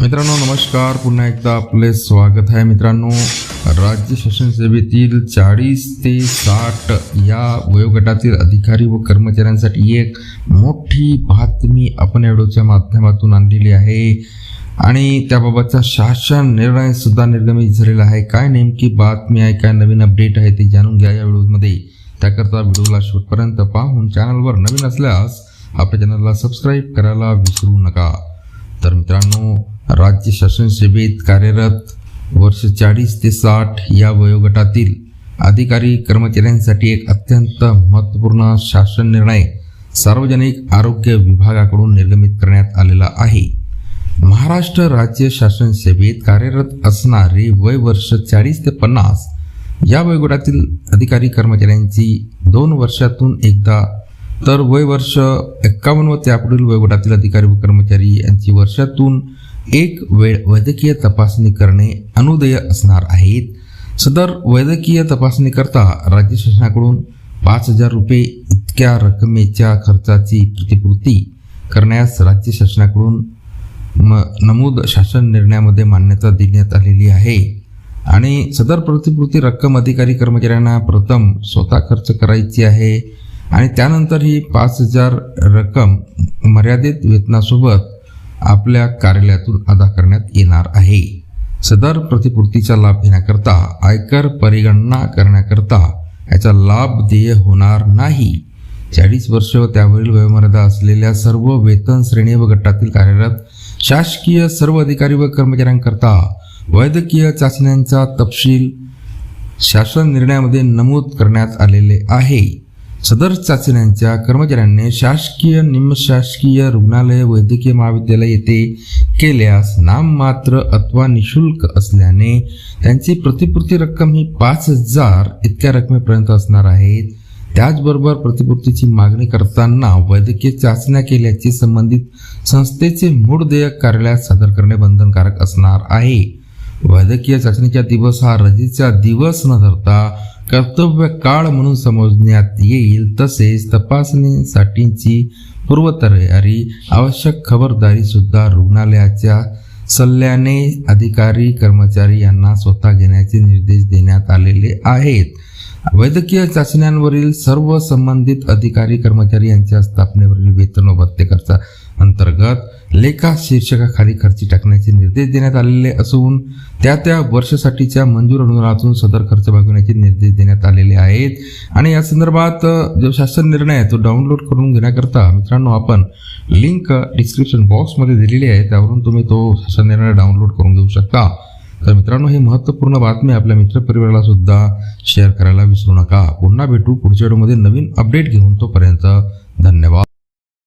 मित्रांनो नमस्कार. पुन्हा एकदा आपले स्वागत आहे मित्रांनो. राज्य शासन सेवेतील चाळीस ते साठ या वयोगटातील अधिकारी व कर्मचाऱ्यांसाठी एक मोठी बातमी आपण या माध्यमातून आणलेली आहे. आणि त्याबाबतचा शासन निर्णय सुद्धा निर्गमित झालेला आहे. काय नेमकी बातमी आहे काय नवीन अपडेट आहे ते जाणून घ्या या व्हिडिओमध्ये. त्याकरता व्हिडिओला शेवटपर्यंत पाहून चॅनलवर नवीन असल्यास आपल्या चॅनलला सबस्क्राईब करायला विसरू नका. राज्य शासन सेवेत कार्यरत वर्ष चाळीस ते साठ या वयोगटातील अधिकारी कर्मचाऱ्यांसाठी एक अत्यंत महत्त्वपूर्ण शासन निर्णय सार्वजनिक आरोग्य विभागाकडून निर्गमित करण्यात आलेला आहे. महाराष्ट्र राज्य शासन सेवेत कार्यरत असणारे वय वर्ष चाळीस ते पन्नास या वयोगटातील अधिकारी कर्मचाऱ्यांची दोन वर्षातून एकदा तर वय वर्ष एक्कावन्न व त्यापुढील वयोगटातील अधिकारी व कर्मचारी यांची वर्षातून एक वेळ वैद्यकीय तपासणी करणे अनुदेय असणार आहेत. सदर वैद्यकीय तपासणीकरता राज्य शासनाकडून पाच हजार रुपये इतक्या रकमेच्या खर्चाची प्रतिपूर्ती करण्यास राज्य शासनाकडून म नमूद शासन निर्णयामध्ये मान्यता देण्यात आलेली आहे. आणि सदर प्रतिपूर्ती रक्कम अधिकारी कर्मचाऱ्यांना प्रथम स्वतः खर्च करायची आहे आणि त्यानंतर ही पाच हजार रक्कम मर्यादित वेतनासोबत आपल्या कार्यालयातून अदा करण्यात येणार आहे. सदर प्रतिपूर्तीचा लाभ घेण्याकरता आयकर परिगणना करण्याकरता याचा लाभ देय होणार नाही. चाळीस वर्ष व त्यावरील वयोमर्यादा असलेल्या सर्व वेतन श्रेणी व गटातील कार्यरत शासकीय सर्व अधिकारी व कर्मचाऱ्यांकरता वैद्यकीय चाचण्यांचा तपशील शासन निर्णयामध्ये नमूद करण्यात आलेले आहे. सदर चाचण्यांच्या कर्मचाऱ्यांनी शासकीय निमशासकीय रुग्णालय वैद्यकीय महाविद्यालय येथे केल्यास नाममात्र अथवा निशुल्क असल्याने त्यांची प्रतिपूर्ती रक्कम ही पाच हजार इतक्या रकमेपर्यंत असणार आहेत त्याचबरोबर प्रतिपूर्तीची मागणी करताना वैद्यकीय चाचण्या केल्याचे संबंधित संस्थेचे मूळ देयक कार्यालयात सादर करणे बंधनकारक असणार आहे. वैद्यकीय चाचणीचा दिवस हा रजेचा दिवस न धरता कर्तव्य काळ म्हणून समजण्यात येईल तसेच तपासणीसाठीची पूर्वतयारी आवश्यक खबरदारी सुद्धा रुग्णालयाच्या सल्ल्याने अधिकारी कर्मचारी यांना स्वतः घेण्याचे निर्देश देण्यात आलेले आहेत. वैद्यकीय चाचण्यांवरील सर्व संबंधित अधिकारी कर्मचारी यांच्या स्थापनेवरील वेतन व भत्ते खर्चा अंतर्गत लेखा शीर्षकाखाली खर्ची टाकण्याचे निर्देश देण्यात आलेले असून त्या त्या वर्षासाठीच्या मंजूर अनुदानातून सदर खर्च भागवण्याचे निर्देश देण्यात आलेले आहेत. आणि या संदर्भात जो शासन निर्णय आहे तो डाउनलोड करून घेण्याकरता मित्रांनो आपण लिंक डिस्क्रिप्शन बॉक्समध्ये दिलेली आहे. त्यावरून तुम्ही तो शासन निर्णय डाउनलोड करून घेऊ शकता. तर मित्रांनो ही महत्त्वपूर्ण बातमी आपल्या मित्रपरिवाराला सुद्धा शेअर करायला विसरू नका. पुन्हा भेटू पुढच्या व्हिडिओमध्ये नवीन अपडेट घेऊन तोपर्यंत धन्यवाद.